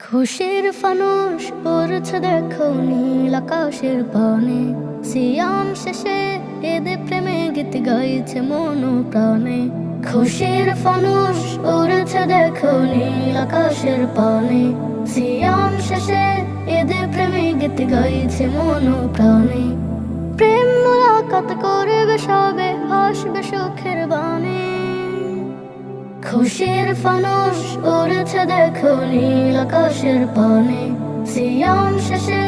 খুশির ফানুষ উড়ছে দেখো নীল আকাশের পানে সিয়াম শেষে এদে প্রেমে গীত গাইছে মন প্রাণে। খুশির ফানুষ উড়ছে দেখো নীল আকাশের পানে সিয়াম শেষে এদে প্রেমে গীত গাইছে মন প্রাণে। প্রেম মোলাকাত করবে সবে খুশির ফানুষ উড়েছে দেখো নীল আকাশের পানে। সিয়াম শেষে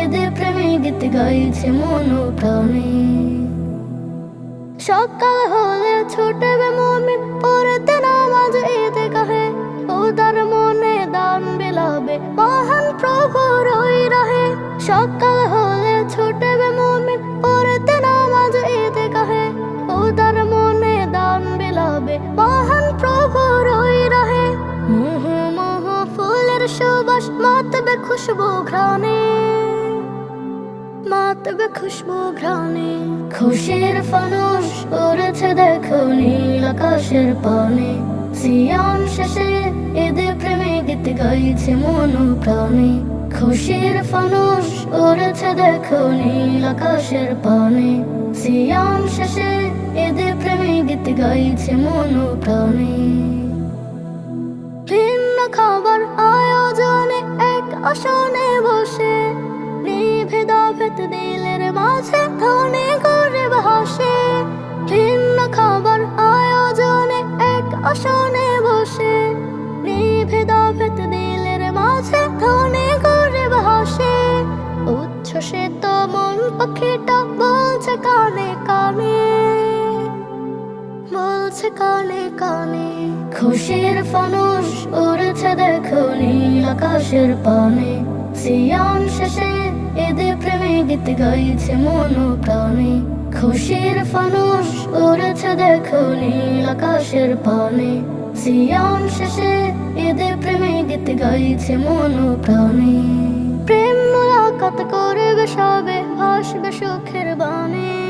এদের প্রেমে গীত গাইছে মন প্রাণে সকাল হলে ছুটবে মমিন পড়তে নামাজ এতে কাহে। উদার মনে দান বিলাবে মহান প্রভু রই রহে। সকাল হলে ছুটবে খুশবু ঘ্রাণে মাতবে খুশবু ঘ্রাণে খুশির ফানুষ উড়েছে দেখো নীল আকাশের পানে সিয়াম শেষে এদের প্রেমে গীত গাইছে মন প্রাণে খুশির ফানুষ উড়েছে দেখো নীল আকাশের পানে সিয়াম শেষে এদের প্রেমে গীত গাইছে মন প্রাণে ভিন্ন খাবার আয়োজনে আসনে বসে নিভেদা ভেদ দিলের মাঝে ধনে করে হাসে। ভিন্ন খাবার আয়োজনে এক আসনে বসে নিভেদা ভেদ দিলের মাঝে ধনে করে হাসে। উচ্ছ্বসে তো মন পাখিটা বলছে কানে কানে কানে। খুশির ফানুষ উড়েছে দেখো নীল আকাশের পানে। সিয়াম শেষে এদের প্রেমে গীত গাইছে মন প্রাণে। খুশির ফানুষ উড়েছে দেখো নীল আকাশের পানে। সিয়াম শেষে এদের প্রেমে গীত গাইছে মন প্রাণে। প্রেম মোলাকাত করবে সবে ভাসবে সুখের বাণী।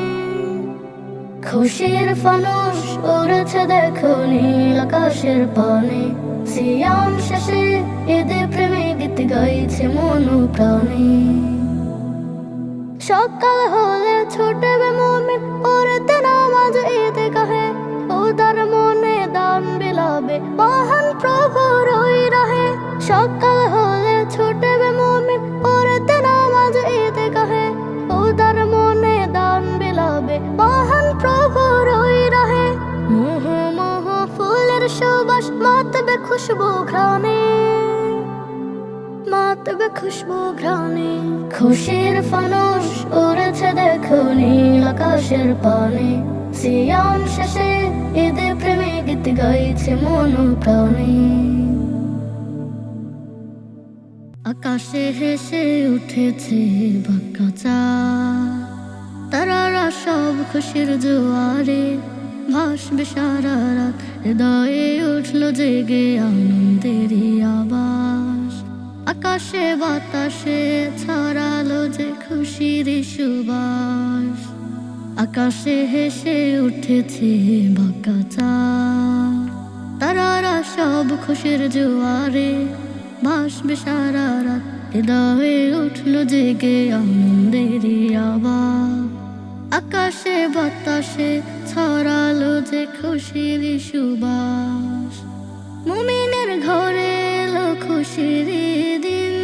খুশির ফানুষ উড়েছে দেখো নীল আকাশের পানে। সিয়াম শেষে এদের প্রেমে গীত গাইছে মন প্রাণে। সকাল হলে ছুটবে মমিন পড়তে নামাজ এতে কাহে। উদার মনে দান বিলাবে, মহান প্রভু রই রহে। সকাল হলে খুশবু ঘ্রাণে মাতবে খুশবু ঘ্রাণে খুশির ফানুষ উড়েছে দেখো নীল আকাশের পানে সিয়াম শেষে এদের প্রেমে গীত গাইছে মন প্রাণে আকাশে হেসে উঠেছে বাক্কা চা তারারা সব খুশির জোয়ারে ভাসবে সারা রাত হৃদয়ে উঠল জেগে আনন্দেরই আবাস আকাশে বাতাসে ছড়ালো যে খুশির সুবাস। আকাশে হেসে উঠেছে বাঁকা চা তারারা সব খুশির জোয়ারে ভাসবে সারা রাত হৃদয়ে উঠল জেগে আনন্দেরই আবার আকাশে বাতাসে ছড়ালো যে খুশির সুবাস। মুমিনের ঘরে এলো খুশির দিন।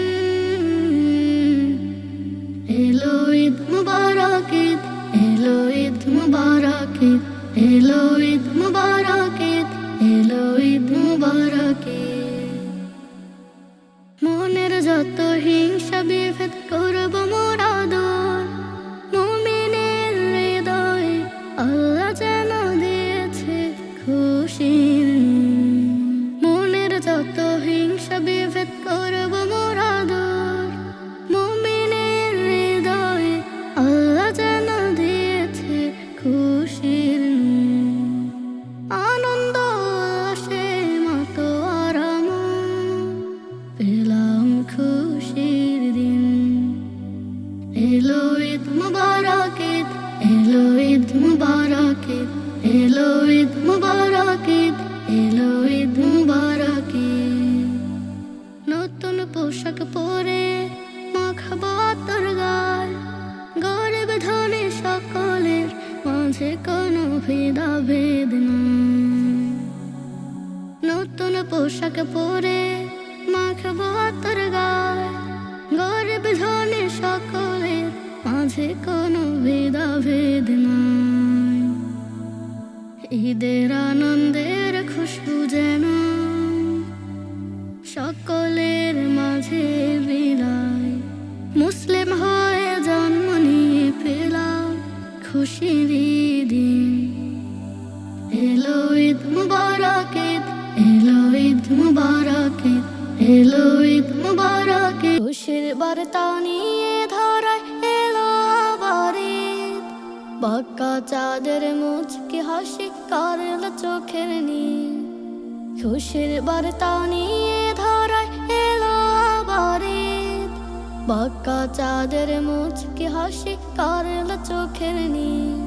এলো ঈদ মুবারক ঈদ এলো ঈদ মুবারক ঈদ এলো ঈদ মুবারক ঈদ এলো ঈদ মুবারক। মনের যত হিংসা বিভেদ খুশির আনন্দ সে মতো আরাম পেলাম খুশির দিন। এলো ঈদ মুবারক এলো ঈদ মুবারক এলো ঈদ এলো ঈদ নতুন পোশাক পরে পোশাক পরে মাখব তোর গরিব ধনে সকলের মাঝে কোনো ভেদাভেদ নাই। ঈদের আনন্দের খুশবু যেন বার্তা নিয়ে ধরায় এলো আবার। বাক্কা চাঁদের মুচকি হাসি কারল চোখের নীল। খুশির বার্তা নিয়ে ধরায় এলো আবার। বাক্কা চাঁদের মুচকি হাসি কারল চোখের নীল।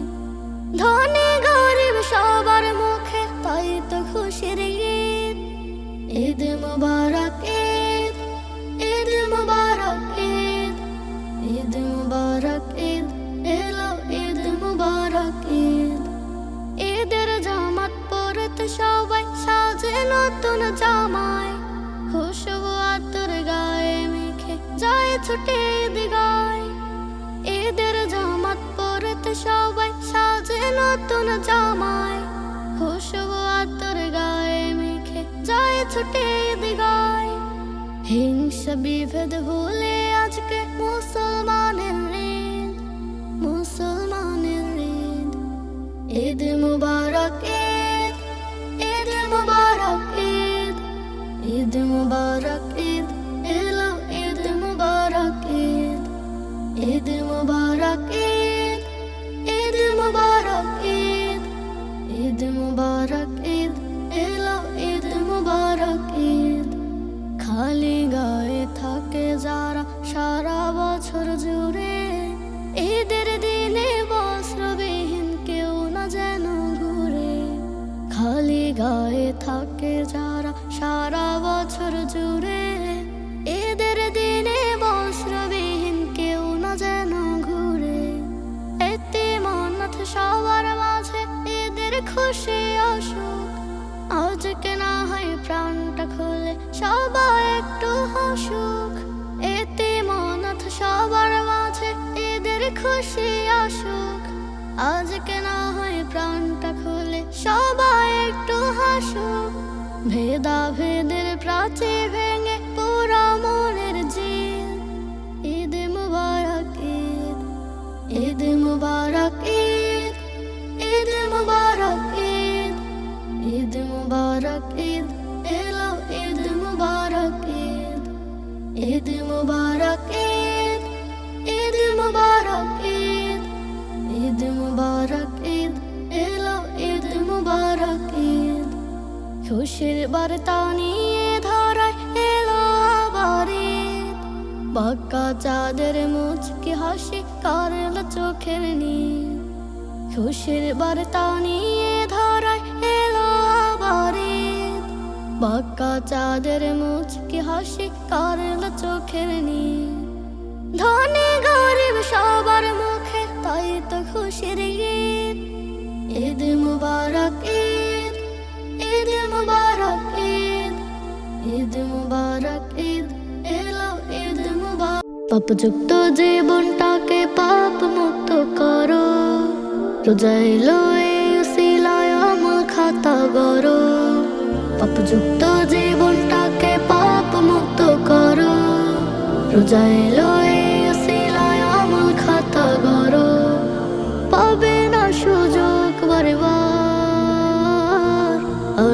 ধনী গরিব সবার মুখে তাই তো খুশির ঈদ। ঈদ হিংসা বিভেদ ভুলে একটু এতে মনাথ সবার মাঝে ঈদের খুশি আসুক। আজকে না হয় প্রাণটা খুলে সবাই একটু হাসুক। ভেদা ভেদের প্রাচীর ভেঙে পুরা মনের জিল ঈদ মুবারক, ঈদ। ঈদ মুবারক খুশির বার্তা নিয়ে ধরায় এলো আবার। বাক্কা চাঁদের মুচকি হাসি কারল চোখের নীল। খুশির বার্তা নিয়ে ধরায় এলো আবার। বাক্কা চাঁদের মুচকি হাসি কারল চোখের নীল। ধনী গরিব সবার মুখে তাই তো খুশির ঈদ। ঈদ মুবারক ঈদ পাপযুক্ত জীবনটাকে পাপ মুক্ত করো। রোজা এলো আমল খাতা গড়ো। পাপযুক্ত জীবনটাকে পাপ মুক্ত করো। রোজা এলো, এই উসিলায় খাতা পাবে না সুযোগ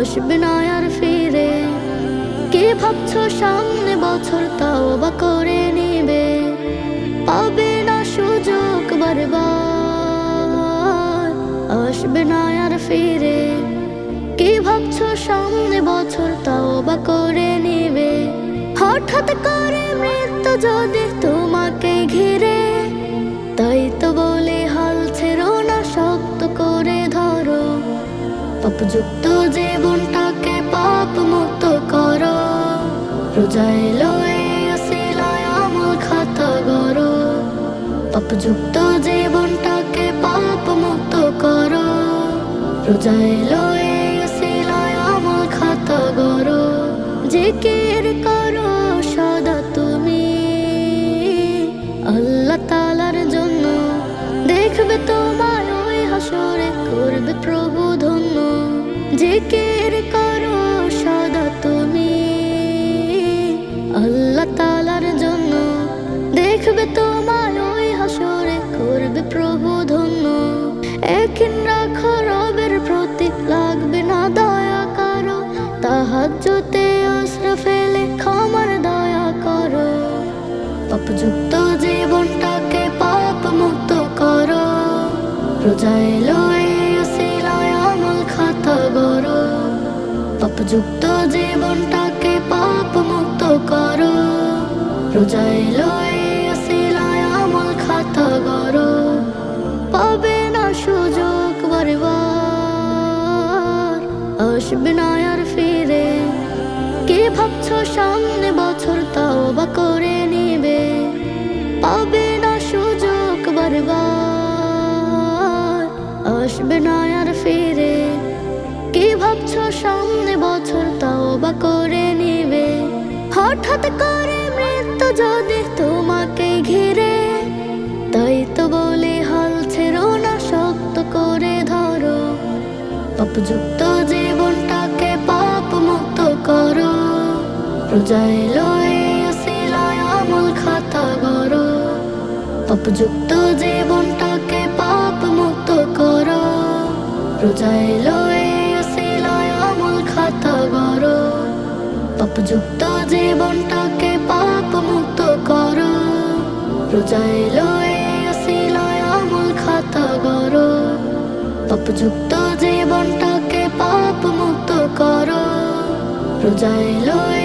আসবে না আর কে ভাবছ সামনে বছর, তাও বা করে নিবে। পাবে না সুযোগ বারবার। আসবে না আর ফিরে। কি সামনে বছর, তাও বা করে নিবে। হঠাৎ করে মৃত্যু যদি তোমাকে ঘিরে, তাই তো বলে হাল ছেড়ো না, শক্ত করে ধরো। পাপযুক্ত জীবনটাকে পাপ মুক্ত সাজাইলো আমার খাতা গরো। পাপযুক্ত জীবনটাকে পাপ মুক্ত করো। রোজাই লয় আমার খাতা গরো। কের করো সদা তুমি। আল্লাহ তালার জন্য দেখবে তোমার ওই হাসরে, করবে প্রবোধ জীবনটাকে পাপ মুক্ত করো? খাতা গরো পাপযুক্ত জীবনটাকে পাপ মুক্ত করো? খাতা গরো পাবে না সুযোগ বারবার আসবে না আর ফিরে। কে ভাবছ সামনে বছর তাও বা করে নিবে? পাবে না সুযোগ বারবার আসবে না আর ফিরে। কি ভাবছ সামনে বছর তাও বা করে নিবে? হঠাৎ করে মৃত্যু যদি তোমাকে ঘিরে, তাই তো বলে হাল ছেড়ো না, শক্ত করে ধরো। পাপযুক্ত জীবনটাকে পাপ মুক্ত করো। রোজায় লয়ে পাপযুক্ত জীবনটাকে পাপ মুক্ত করো লয়ে সিলায় আমল খাতা গরো পাপযুক্ত জীবনটাকে পাপ মুক্ত করো লয়ে সিলায় আমল খাতা গরো পাপযুক্ত জীবনটাকে পাপ মুক্ত করো লয়ে